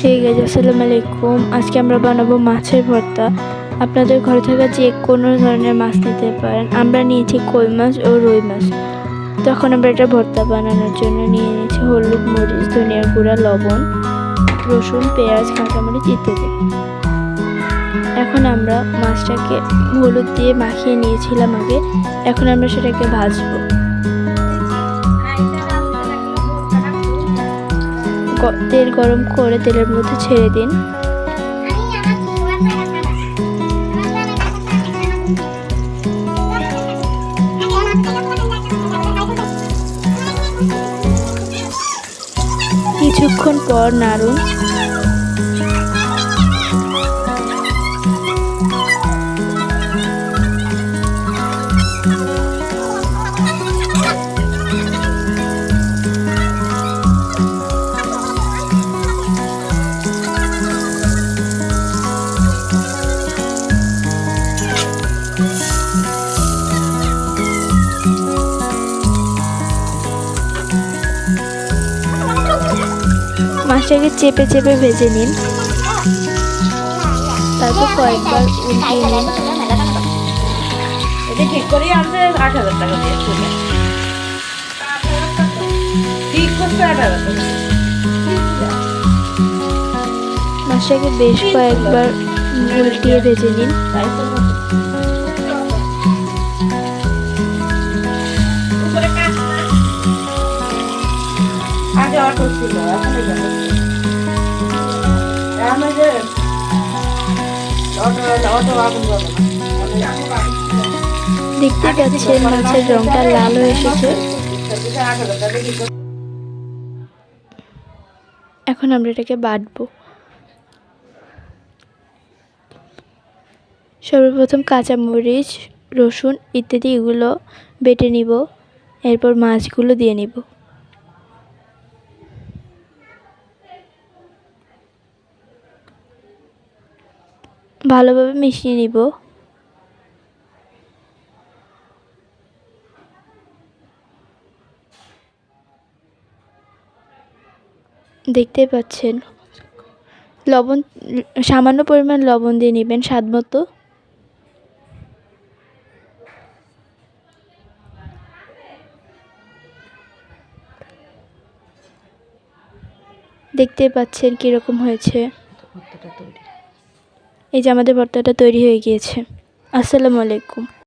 ঠিক আছে, আসসালামু আলাইকুম। আজকে আমরা বানাবো মাছের ভর্তা। আপনাদের ঘরে থাকা যে কোনো ধরনের মাছ নিতে পারেন। আমরা নিয়েছি কই মাছ ও রুই মাছ। তখন আমরা এটা ভর্তা বানানোর জন্য নিয়ে নিয়েছি হলুদ মরিচ ধনিয়ার গুঁড়া, লবণ, রসুন, পেঁয়াজ, কাঁচামরিচ ইত্যাদি। এখন আমরা মাছটাকে হলুদ দিয়ে মাখিয়ে নিয়েছিলাম আগে। এখন আমরা সেটাকে ভাজবো। তেল গরম করে তেলের মধ্যে ছেড়ে দিন। কিছুক্ষণ পর নাড়ুন। মাছটাকে চেপে চেপে ভেজে নিন। তারপর কয়েকবার উল্টিয়ে নিন। এটা ঠিক করে আনতে আট হাজার টাকা দিয়ে ঠিক করছে আট হাজার টাকা। মাছটাকে বেশ কয়েকবার উল্টিয়ে ভেজে নিন। তাই তো আগে অটো ছিল এখন যাব। এখন যে অটো অটো আগুন জ্বলে দেখতে পাচ্ছেন মাছের রংটা লাল হয়ে এসেছে? এখন আমরা এটাকে বাটবো সর্বপ্রথম কাঁচামরিচ রসুন ইত্যাদি এগুলো বেটে নিব এরপর মাছগুলো দিয়ে নিব। ভালোভাবে মিশিয়ে নিব। দেখতেই পাচ্ছেন, লবণ, সামান্য পরিমাণ লবণ দিয়ে নেবেন স্বাদ মতো। দেখতেই পাচ্ছেন কীরকম হয়েছে। এই যে আমাদের ভর্তাটা তৈরি হয়ে গিয়েছে। আসসালামু আলাইকুম।